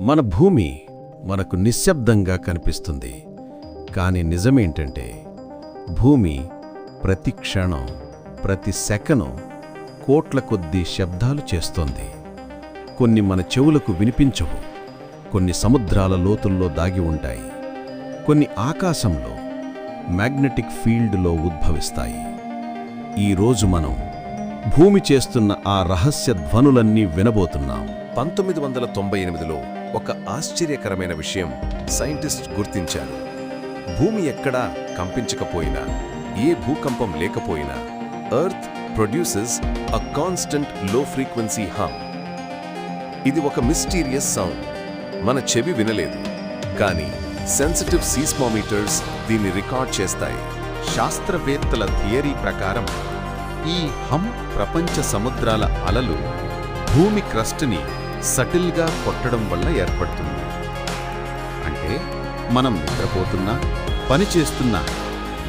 మన భూమి మనకు నిశ్శబ్దంగా కనిపిస్తుంది. కానీ నిజమేంటంటే భూమి ప్రతి క్షణం ప్రతి సెకను కోట్ల కొద్దీ శబ్దాలు చేస్తోంది. కొన్ని మన చెవులకు వినిపించవు కొన్ని సముద్రాల లోతుల్లో దాగి ఉంటాయి కొన్ని ఆకాశంలో మ్యాగ్నెటిక్ ఫీల్డ్లో ఉద్భవిస్తాయి. ఈరోజు మనం భూమి చేస్తున్న ఆ రహస్య ధ్వనులన్నీ వినబోతున్నాం. పంతొమ్మిది వందల తొంభై ఎనిమిదిలో ఒక ఆశ్చర్యకరమైన విషయం సైంటిస్ట్ గుర్తించారు. భూమి ఎక్కడా కంపించకపోయినా ఏ భూకంపం లేకపోయినా ఎర్త్ ప్రొడ్యూసెస్ అ కాన్స్టెంట్లో ఫ్రీక్వెన్సీ హమ్ ఇది ఒక మిస్టీరియస్ సౌండ్ మన చెవి వినలేదు. కానీ సెన్సిటివ్ సీస్మోమీటర్స్ దీన్ని రికార్డ్ చేస్తాయి. శాస్త్రవేత్తల థియరీ ప్రకారం ఈ హమ్ ప్రపంచ సముద్రాల అలలు భూమి క్రస్ట్ని సటిల్గా కొట్టడం వల్ల ఏర్పడుతుంది. అంటే మనం నిద్రపోతున్నా పని చేస్తున్నా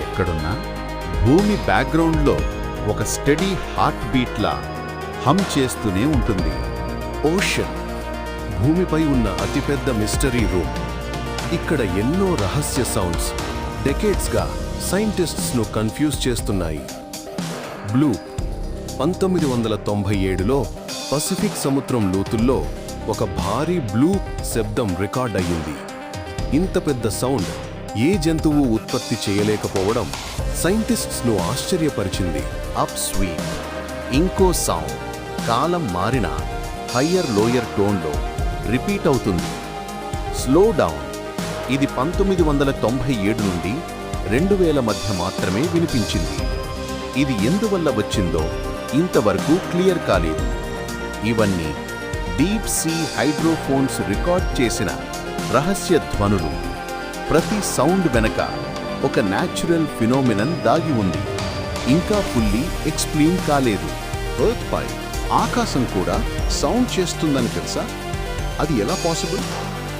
ఎక్కడున్నా భూమి బ్యాక్గ్రౌండ్లో ఒక స్టడీ హార్ట్ బీట్లా హమ్ చేస్తూనే ఉంటుంది. ఓషన్ భూమిపై ఉన్న అతిపెద్ద మిస్టరీ రూమ్. ఇక్కడ ఎన్నో రహస్య సౌండ్స్ డెకేడ్స్గా సైంటిస్ట్స్ను కన్ఫ్యూజ్ చేస్తున్నాయి. బ్లూ పంతొమ్మిది వందల తొంభై ఏడులో పసిఫిక్ సముద్రం లోతుల్లో ఒక భారీ బ్లూ శబ్దం రికార్డ్ అయ్యింది ఇంత పెద్ద సౌండ్ ఏ జంతువు ఉత్పత్తి చేయలేకపోవడం సైంటిస్ట్స్ను ఆశ్చర్యపరిచింది. అప్ స్వీప్ ఇంకో సౌండ్ కాలం మారిన హయ్యర్ లోయర్ టోన్లో రిపీట్ అవుతుంది. Slow down. ఇది పంతొమ్మిది వందల తొంభై ఏడు నుండి రెండు వేల మధ్య మాత్రమే వినిపించింది. ఇది ఎందువల్ల వచ్చిందో ఇంతవరకు క్లియర్ కాలేదు. ఇవన్నీ డీప్ సీ హైడ్రోఫోన్స్ రికార్డ్ చేసిన రహస్య ధ్వనులు. ప్రతి సౌండ్ వెనక ఒక న్యాచురల్ ఫినోమినన్ దాగి ఉంది. ఇంకా ఫుల్లీ ఎక్స్ప్లెయిన్ కాలేదు. ఎర్త్ పై ఆకాశం కూడా సౌండ్ చేస్తుందని తెలుసా? అది ఎలా పాసిబుల్?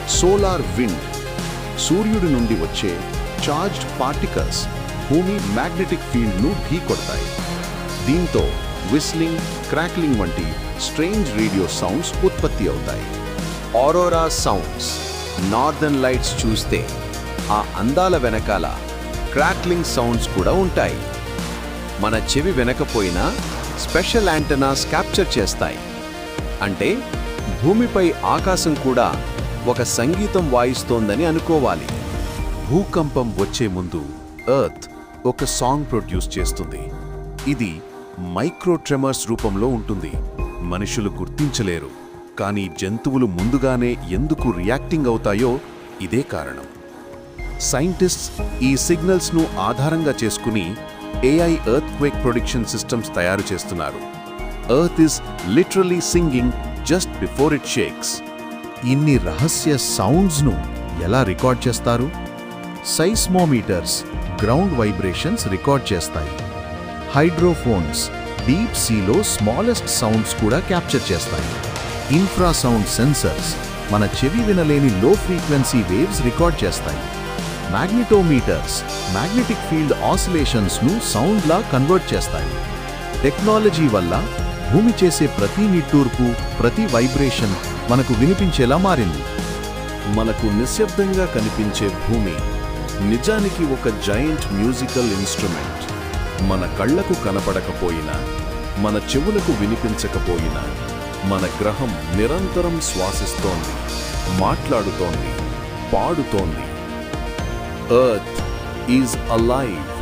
సోలార్ విండ్ సూర్యుడి నుండి వచ్చే చార్జ్డ్ పార్టికల్స్ భూమి మ్యాగ్నెటిక్ ఫీల్డ్ను ఢీకొడతాయి దీంతో విస్లింగ్ క్రాక్లింగ్ వంటి స్ట్రేంజ్ రేడియో సౌండ్స్ ఉత్పత్తి అవుతాయి. ఆరోరా సౌండ్స్ నార్దర్న్ లైట్స్ చూస్తే ఆ అందాల వెనకాల క్రాక్లింగ్ సౌండ్స్ కూడా ఉంటాయి. మన చెవి వెనకపోయినా స్పెషల్ యాంటనాస్ క్యాప్చర్ చేస్తాయి. అంటే భూమిపై ఆకాశం కూడా ఒక సంగీతం వాయిస్తోందని అనుకోవాలి. భూకంపం వచ్చే ముందు ఎర్త్ ఒక సాంగ్ ప్రొడ్యూస్ చేస్తుంది. ఇది మైక్రో ట్రెమర్స్ రూపంలో ఉంటుంది. మనుషులు గుర్తించలేరు. కానీ జంతువులు ముందుగానే ఎందుకు రియాక్టింగ్ అవుతాయో ఇదే కారణం. సైంటిస్ట్స్ ఈ సిగ్నల్స్ను ఆధారంగా చేసుకుని AI earthquake prediction systems తయారు చేస్తున్నారు. Earth is literally singing just before it shakes ఇన్ని రహస్య సౌండ్స్ను ఎలా రికార్డ్ చేస్తారు? సైస్మోమీటర్స్ గ్రౌండ్ వైబ్రేషన్స్ రికార్డ్ చేస్తాయి. హైడ్రోఫోన్స్ డీప్ సీలో స్మాలెస్ట్ సౌండ్స్ కూడా క్యాప్చర్ చేస్తాయి. ఇన్ఫ్రాసౌండ్ సెన్సర్స్ మన చెవి వినలేని లో ఫ్రీక్వెన్సీ వేవ్స్ రికార్డ్ చేస్తాయి. మ్యాగ్నెటోమీటర్స్ మ్యాగ్నెటిక్ ఫీల్డ్ ఆసిలేషన్స్ను సౌండ్లా కన్వర్ట్ చేస్తాయి. టెక్నాలజీ వల్ల భూమి చేసే ప్రతి నిట్టూర్పు ప్రతి వైబ్రేషన్ మనకు వినిపించేలా మారింది. మనకు నిశ్శబ్దంగా కనిపించే భూమి నిజానికి ఒక జైంట్ మ్యూజికల్ ఇన్స్ట్రుమెంట్ మన కళ్ళకు కనపడకపోయినా మన చెవులకు వినిపించకపోయినా మన గ్రహం నిరంతరం శ్వాసిస్తోంది మాట్లాడుతోంది పాడుతోంది. Earth is alive